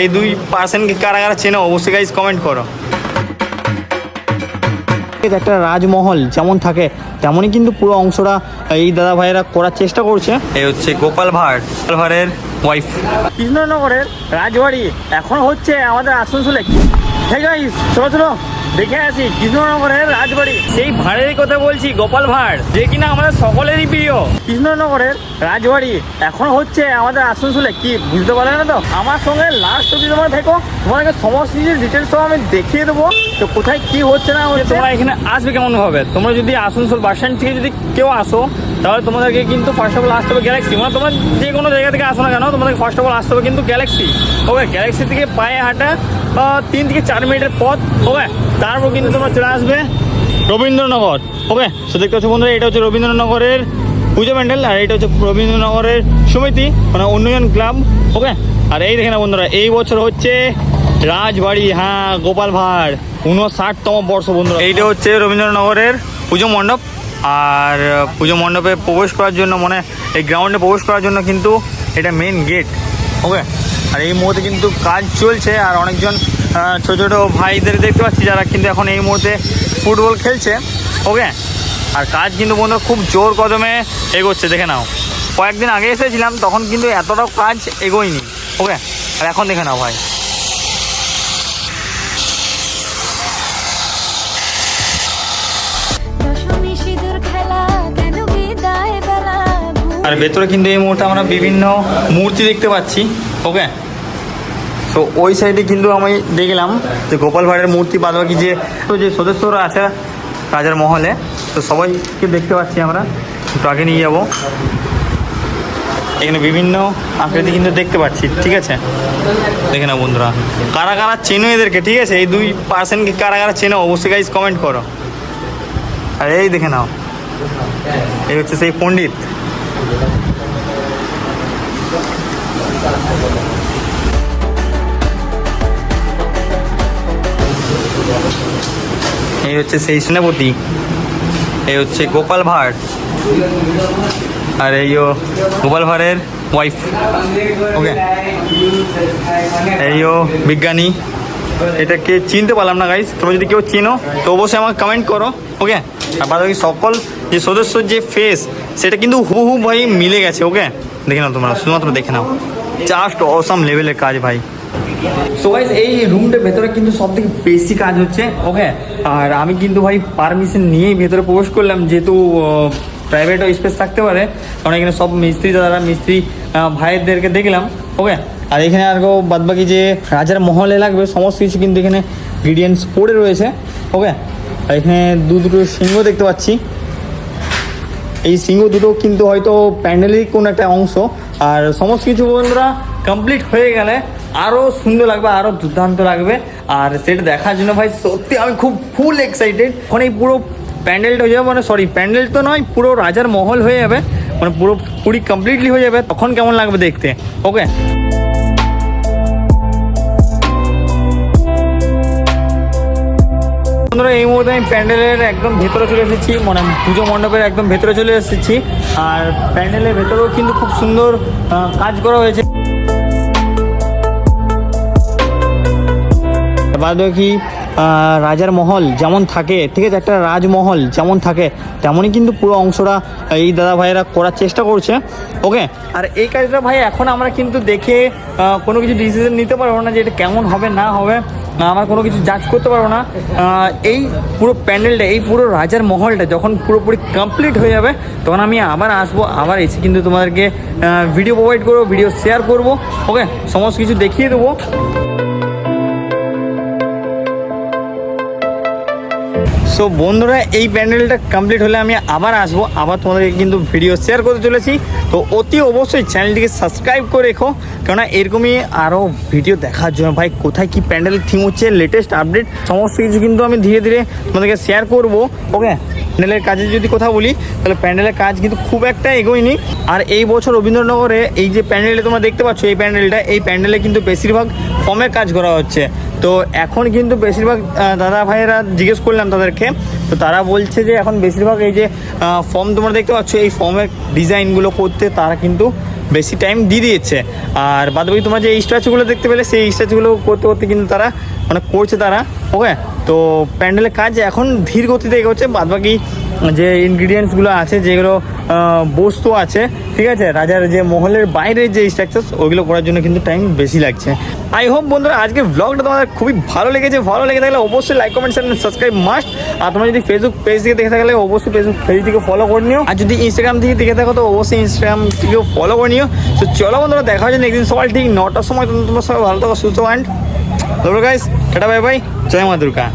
এই দুই পার্সেন্টকে কারা কারা চেনো অবশ্যই গাইজ কমেন্ট করো। একটা রাজমহল যেমন থাকে তেমনই কিন্তু পুরো অংশটা এই দাদা ভাইয়েরা করার চেষ্টা করছে। এই হচ্ছে গোপাল ভাট গোপাল ভাঁড়ের ওয়াইফ কৃষ্ণনগরের রাজবাড়ি এখন হচ্ছে আমাদের আসানসোলে। ঠিক আছে চলো চলো। দেখে আসি কৃষ্ণনগরের রাজবাড়ি। সেই ভাঁড়ের কথা বলছি গোপাল ভাঁড় যে কিনা আমাদের সকলেরই প্রিয়। কৃষ্ণনগরের রাজবাড়ি এখন হচ্ছে আমাদের আসানসোলে কি বুঝতে পারলে না তো? আমার সঙ্গে লাস্ট অব্দি তোমরা থেকো তোমাদেরকে সমস্ত কিছু ডিটেলস সব আমি দেখিয়ে দেবো তো কোথায় কি হচ্ছে না হচ্ছে। তোমরা এখানে আসবে কেমন ভাবে? তোমরা যদি আসানসোল বাস স্ট্যান্ড থেকে যদি কেউ আসো তাহলে তোমাদেরকে কিন্তু ফার্স্ট অফ অল আসতে হবে গ্যালাক্সি মানে তোমরা যে কোনো জায়গা থেকে আসো না কেন তোমাদেরকে ফার্স্ট অফ অল আসতে হবে কিন্তু গ্যালাক্সি ওকে গ্যালাক্সি থেকে পায়ে হাঁটা তিন থেকে চার মিনিটের পথ ওকে তারপর কিন্তু তোমরা চলে আসবে রবীন্দ্রনগর ওকে সো দেখতে পাচ্ছ বন্ধুরা, এটা হচ্ছে রবীন্দ্রনগরের পুজো প্যান্ডেল, আর এটা হচ্ছে রবীন্দ্রনগরের সমিতি মানে উন্নয়ন ক্লাব ওকে আর এই দেখে না বন্ধুরা, এই বছর হচ্ছে রাজবাড়ি হ্যাঁ গোপাল ভাঁড়, উনষাটতম বর্ষ বন্ধুরা। এইটা হচ্ছে রবীন্দ্রনগরের পুজো মণ্ডপ, আর পুজো মণ্ডপে প্রবেশ করার জন্য মানে এই গ্রাউন্ডে প্রবেশ করার জন্য কিন্তু এটা মেন গেট ওকে আর এই মুহূর্তে কিন্তু কাজ চলছে আর অনেকজন ছোট ছোট ভাইদের দেখতে পাচ্ছি যারা কিন্তু এখন এই মুহূর্তে ফুটবল খেলছে ওকে? আর কাজ কিন্তু বন্ধু খুব জোর কদমে এগোচ্ছে দেখে নাও। কয়েকদিন আগে এসেছিলাম তখন কিন্তু এতটাও কাজ এগোয়নি ওকে? আর এখন দেখে নাও ভাই। আর ভেতরে কিন্তু এই মুহূর্তে আমরা বিভিন্ন মূর্তি দেখতে পাচ্ছি। ওকে তো ওই সাইডে কিন্তু আমি দেখলাম যে গোপাল ভাঁড়ের মূর্তি বাদ বাকি যে তো যে সদস্যরা আছে রাজার মহলে, তো সবাইকে দেখতে পাচ্ছি আমরা। একটু আগে নিয়ে যাব। এখানে বিভিন্ন আকৃতি কিন্তু দেখতে পাচ্ছি, ঠিক আছে? দেখে নাও বন্ধুরা। কারা কারা চেনো এদেরকে, ঠিক আছে? এই দুই পার্সেন্টকে কারা কারা চেনো, অবশ্যই গাইজ কমেন্ট করো। আর এই দেখে নাও। এই হচ্ছে সেই পণ্ডিত। এই হচ্ছে সেই সেনাপতি। এই হচ্ছে গোপাল ভাঁড়। আর এই ও গোপাল ভাঁড়ের ওয়াইফ ওকে এই ও বিজ্ঞানী। এটাকে চিনতে পারলাম না গাইস তোমরা যদি কেউ চিনো, তো অবশ্যই আমাকে কমেন্ট করো। ওকে আর বাকি সকল যে সদস্যর যে ফেস সেটা কিন্তু হুবহু ভাই মিলে গেছে ওকে দেখে নাও তোমরা, শুধুমাত্র দেখে নাও। জাস্ট অসাম লেভেলের কাজ ভাই। সো গাইজ এই রুমটার ভেতরে কিন্তু সব থেকে বেশি কাজ হচ্ছে ওকে আর আমি কিন্তু ভাই পারমিশন নিয়েই ভেতরে প্রবেশ করলাম, যেহেতু প্রাইভেট স্পেস থাকতে পারে, কারণ এখানে সব মিস্ত্রি দাদারা, মিস্ত্রি ভাইদেরকে দেখলাম ওকে আর এখানে আর বাদ বাকি যে রাজার মহলে লাগবে, সমস্ত কিছু কিন্তু এখানে ইনগ্রিডিয়েন্টস পড়ে রয়েছে ওকে আর এখানে দু দুটো সিংহ দেখতে পাচ্ছি। এই সিংহ দুটো কিন্তু হয়তো প্যান্ডেলেরই কোনো একটা অংশ আর সমস্ত কিছু বন্ধুরা কমপ্লিট হয়ে গেলে আরও সুন্দর লাগবে আরও দুর্দান্ত লাগবে। আর সেটা দেখার জন্য ভাই, সত্যি আমি খুব ফুল এক্সাইটেড ওখানে পুরো প্যান্ডেলটা হয়ে যাবে মানে সরি প্যান্ডেল তো নয়, পুরো রাজার মহল হয়ে যাবে। মানে পুরো পুরি কমপ্লিটলি হয়ে যাবে, তখন কেমন লাগবে দেখতে? ওকে বন্ধুরা, এই মুহূর্তে আমি প্যান্ডেলের একদম ভেতরে চলে এসেছি মানে পুজো মণ্ডপের একদম ভেতরে চলে এসেছি। আর প্যান্ডেলের ভেতরেও কিন্তু খুব সুন্দর কাজ করা হয়েছে। বাদ বাকি রাজার মহল যেমন থাকে, ঠিক আছে, একটা রাজমহল যেমন থাকে, তেমনই কিন্তু পুরো অংশটা এই দাদা ভাইয়েরা করার চেষ্টা করছে। ওকে? আর এই কাজটা ভাই, এখন আমরা কিন্তু দেখে কোনো কিছু ডিসিশন নিতে পারব না যে এটা কেমন হবে, না হবে। আমরা কোনো কিছু জাজ করতে পারব না। এই পুরো প্যান্ডেলটা, এই পুরো রাজার মহলটা যখন পুরোপুরি কমপ্লিট হয়ে যাবে, তখন আমি আবার আসব, আবার এসে কিন্তু তোমাদেরকে ভিডিও প্রোভাইড করব ভিডিও শেয়ার করব ওকে সমস্ত কিছু দেখিয়ে দেবো। সো বন্ধুরা, এই প্যান্ডেলটা কমপ্লিট হলে আমি আবার আসব। আবার তোমাদেরকে কিন্তু ভিডিও শেয়ার করতে চলেছি। তো, অতি অবশ্যই চ্যানেলটিকে সাবস্ক্রাইব করে রেখো। কেননা, এরকমই আরও ভিডিও দেখার জন্য। ভাই, কোথায় কি প্যান্ডেল থিম হচ্ছে? লেটেস্ট আপডেট সমস্ত কিছু কিন্তু আমি ধীরে ধীরে তোমাদেরকে শেয়ার করব। ওকে প্যান্ডেলের কাজে যদি কথা বলি, তাহলে প্যান্ডেলের কাজ কিন্তু খুব একটা এগোয়নি। আর এই বছর রবীন্দ্রনগরে এই যে প্যান্ডেলটা তোমরা দেখতে পাচ্ছ, এই প্যান্ডেলটা, এই প্যান্ডেলে কিন্তু বেশিরভাগ ফর্মের কাজ করা হচ্ছে। তো এখন কিন্তু বেশিরভাগ দাদা ভাইয়েরা জিজ্ঞেস করলাম তাদেরকে, তো তারা বলছে যে এখন বেশিরভাগ এই যে ফর্ম তোমরা দেখতে পাচ্ছ, এই ফর্মের ডিজাইনগুলো করতে তারা কিন্তু বেশি টাইম দিয়ে দিয়েছে। আর বাদ বাকি তোমরা যে স্ট্যাচুগুলো দেখতে পেলে, সেই স্ট্যাচুগুলো করতে করতে কিন্তু তারা মানে করছে তারা। ওকে তো প্যান্ডেলের কাজ এখন ধীর গতিতে এগোচ্ছে। বাদ বাকি যে ইনগ্রিডিয়েন্টসগুলো আছে, যেগুলো বস্তু আছে, ঠিক আছে, রাজার যে মহলের বাইরের যে স্ট্রাকচার ওইগুলো করার জন্য কিন্তু টাইম বেশি লাগছে। আই হোপ বন্ধুরা আজকে ব্লগটা তোমাদের খুবই ভালো লেগেছে। ভালো লেগে থাকলে অবশ্যই like comment channel subscribe must আর তোমরা যদি ফেসবুক পেজ থেকে দেখে থাকলে অবশ্যই ফেসবুক পেজ থেকে ফলো করে নিও। আর যদি ইনস্টাগ্রাম থেকে দেখে থাকো, তো অবশ্যই ইনস্টাগ্রাম থেকেও ফলো করে নিও। তো চলো বন্ধুরা, দেখা হচ্ছে একদিন সকাল ঠিক নটার সময়। তোমরা সবাই ভালো থাকো, সুস্থ and guys tata bye bye জয় মা দুর্গা।